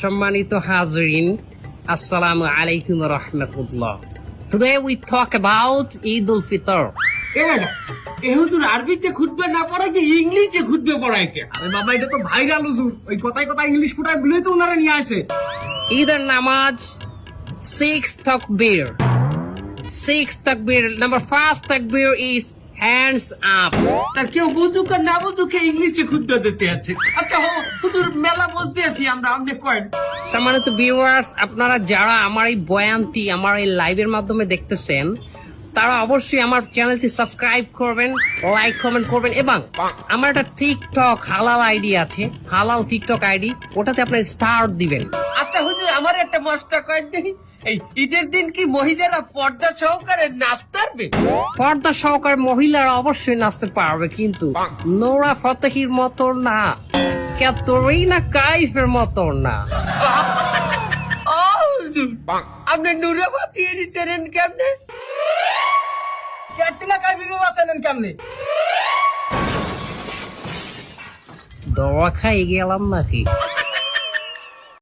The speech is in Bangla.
সম্মানিত হাজরিন আসসালামু আলাইকুম রহমতুল্লাহ Today we talk about Eid al-Fitr. এ ম্যাডাম এ হুজুর আরবিতে খুঁজবে না পড়া কি ইংলিশে খুঁজবে পড়ায় কে আরে বাবা এটা তো ভাইরাল হুজুর ওই কথায় কথায় ইংলিশ ফুটায় বলেই তো ওনারা নিয়ে আসে ঈদের নামাজ six takbir. Six takbir. Number first takbir is hands up. তার কেউ বুঝুক আর না বুঝুক ইংলিশে খুঁজবে দিতে আছে। আচ্ছা হো হুজুর মেলা বলতে আছি আমরা আপনি কয়েন সম্মানিত ভিউয়ার্স আপনারা যারা আমার এই বয়ানটি আমার এই লাইভের মাধ্যমে দেখতেছেন তারা অবশ্যই আমার চ্যানেলটি সাবস্ক্রাইব করবেন লাইক কমেন্ট করবেন এবং আমার একটা টিকটক হালাল আইডি আছে হালাল টিকটক আইডি ওটাতে আপনার স্টার দিবেন। আচ্ছা হুজুর আমার একটা মস্তা দেখি এই ঈদের দিন কি মহিলারা পর্দা সহকারে নাচতারবে পর্দা সহকারে মহিলারা অবশ্যই নাচতে পারবে কিন্তু নোরা ফতেহির মতো না ক্যাতরিনা কাইফের মতো না। আপনি নুরে ফাতিয়ে নিচ্ছেন কেমনে? ক্যাটরিনা কাইফিকে বাঁচালেন কেমনে? দোয়া খাই গেলাম নাকি?